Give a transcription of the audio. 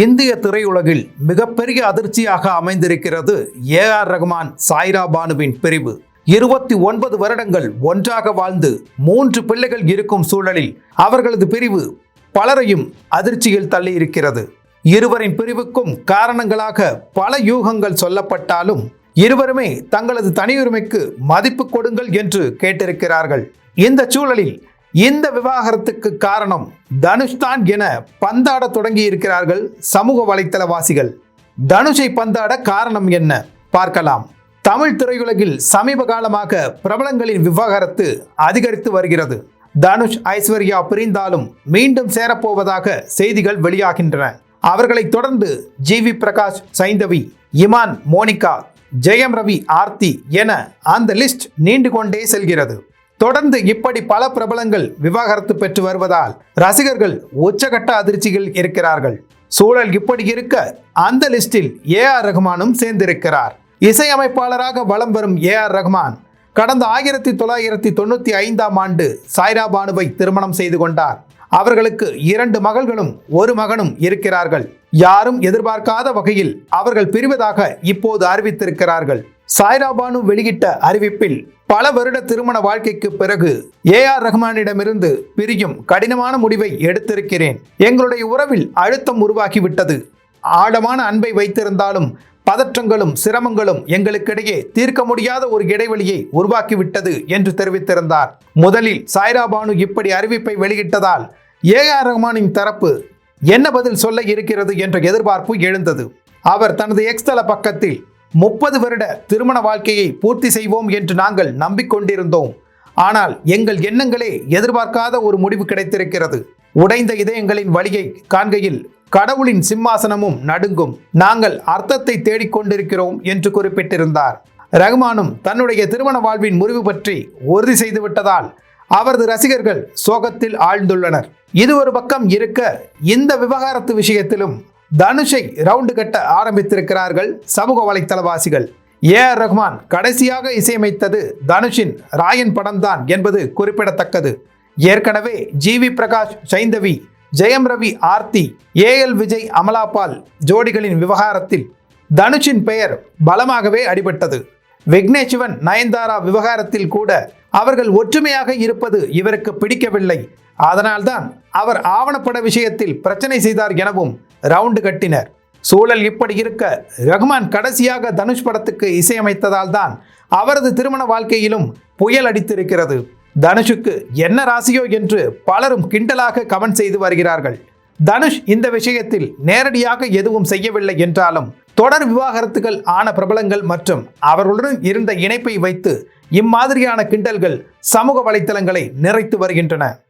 இந்திய திரையுலகில் மிகப்பெரிய அதிர்ச்சியாக அமைந்திருக்கிறது ஏ ஆர் ரகுமான் சாய்ரா பானுவின் பிரிவு. இருபத்தி ஒன்பது வருடங்கள் ஒன்றாக வாழ்ந்து மூன்று பிள்ளைகள் இருக்கும் சூழலில் அவர்களது பிரிவு பலரையும் அதிர்ச்சியில் தள்ளியிருக்கிறது. இருவரின் பிரிவுக்கும் காரணங்களாக பல யூகங்கள் சொல்லப்பட்டாலும் இருவருமே தங்களது தனியுரிமைக்கு மதிப்பு கொடுங்கள் என்று கேட்டிருக்கிறார்கள். இந்த சூழலில் இந்த விவாகரத்துக்கு காரணம் தனுஷ்தான் என பந்தாட தொடங்கி இருக்கிறார்கள் சமூக வலைத்தளவாசிகள் தனுஷை பந்தாட காரணம் என்ன பார்க்கலாம். தமிழ் திரையுலகில் சமீப காலமாக பிரபலங்களின் விவாகரத்து அதிகரித்து வருகிறது. தனுஷ் ஐஸ்வர்யா பிரிந்தாலும் மீண்டும் சேரப்போவதாக செய்திகள் வெளியாகின்றன. அவர்களைத் தொடர்ந்து G V Prakash Saindhavi Imman Monica Jayam Ravi Aarthi என அந்த லிஸ்ட் நீண்டு கொண்டே செல்கிறது. தொடர்ந்து இப்படி பல பிரபலங்கள் விவாகரத்து பெற்று வருவதால் ரசிகர்கள் உச்சகட்ட அதிர்ச்சியில் இருக்கிறார்கள். சூழல் இப்படி இருக்க அந்த லிஸ்டில் ஏ ஆர் ரஹ்மானும் சேர்ந்திருக்கிறார். இசையமைப்பாளராக வலம் வரும் ஏ ஆர் ரஹ்மான் கடந்த ஆயிரத்தி தொள்ளாயிரத்தி தொண்ணூற்றி ஐந்தாம் ஆண்டு சாய்ரா பானுவை திருமணம் செய்து கொண்டார். அவர்களுக்கு இரண்டு மகள்களும் ஒரு மகனும் இருக்கிறார்கள். யாரும் எதிர்பார்க்காத வகையில் அவர்கள் பிரிவதாக இப்போது அறிவித்திருக்கிறார்கள். சாய்ரா பானு வெளியிட்ட அறிவிப்பில் பல வருட திருமண வாழ்க்கைக்கு பிறகு ஏ ஆர் ரஹ்மானிடமிருந்து பிரியும் கடினமான முடிவை எடுத்திருக்கிறேன். எங்களுடைய உறவில் அழுத்தம் உருவாகிவிட்டது. ஆழமான அன்பை வைத்திருந்தாலும் பதற்றங்களும் சிரமங்களும் எங்களுக்கிடையே தீர்க்க முடியாத ஒரு இடைவெளியை உருவாக்கிவிட்டது என்று தெரிவித்திருந்தார். முதலில் சாய்ரா பானு இப்படி அறிவிப்பை வெளியிட்டதால் ஏ ஆர் ரஹ்மானின் தரப்பு என்ன பதில் சொல்ல இருக்கிறது என்ற எதிர்பார்ப்பு எழுந்தது. அவர் தனது எக்ஸ்தல பக்கத்தில் முப்பது வருட திருமண வாழ்க்கையை பூர்த்தி செய்வோம் என்று நாங்கள் நம்பிக்கொண்டிருந்தோம். ஆனால் எங்கள் எண்ணங்களே எதிர்பார்க்காத ஒரு முடிவு கிடைத்திருக்கிறது. உடைந்த இதயங்களின் வழியை காண்கையில் கடவுளின் சிம்மாசனமும் நடுங்கும். நாங்கள் அர்த்தத்தை தேடிக்கொண்டிருக்கிறோம் என்று குறிப்பிட்டிருந்தார். ரகுமானும் தன்னுடைய திருமண வாழ்வின் முறிவு பற்றி உறுதி செய்துவிட்டதால் அவரது ரசிகர்கள் சோகத்தில் ஆழ்ந்துள்ளனர். இது ஒரு பக்கம் இருக்க இந்த விவகாரத்து விஷயத்திலும் தனுஷை ரவுண்டு கட்ட ஆரம்பித்திருக்கிறார்கள் சமூக வலைத்தளவாசிகள். ஏ ஆர் ரஹ்மான் கடைசியாக இசையமைத்தது தனுஷின் ராயன் படம்தான் என்பது குறிப்பிடத்தக்கது. ஏற்கனவே G V Prakash Saindhavi Jayam Ravi Aarthi AL Vijay Amala Paul ஜோடிகளின் விவகாரத்தில் தனுஷின் பெயர் பலமாகவே அடிபட்டது. விக்னேஷ்வன் நயன்தாரா விவகாரத்தில் கூட அவர்கள் ஒற்றுமையாக இருப்பது இவருக்கு பிடிக்கவில்லை. அதனால்தான் அவர் ஆவணப்பட விஷயத்தில் பிரச்சனை செய்தார் எனவும் ரவுண்டு கட்டினர். சூழல் இப்படி இருக்க ரஹ்மான் கடைசியாக தனுஷ் படத்துக்கு இசையமைத்ததால் தான் அவரது திருமண வாழ்க்கையிலும் புயல் அடித்திருக்கிறது. தனுஷுக்கு என்ன ராசியோ என்று பலரும் கிண்டலாக கமெண்ட் செய்து வருகிறார்கள். தனுஷ் இந்த விஷயத்தில் நேரடியாக எதுவும் செய்யவில்லை என்றாலும் தொடர் விவாகரத்துகள் ஆன பிரபலங்கள் மற்றும் அவர்களுடன் இருந்த இணைப்பை வைத்து இம்மாதிரியான கிண்டல்கள் சமூக வலைத்தளங்களை நிறைத்து வருகின்றன.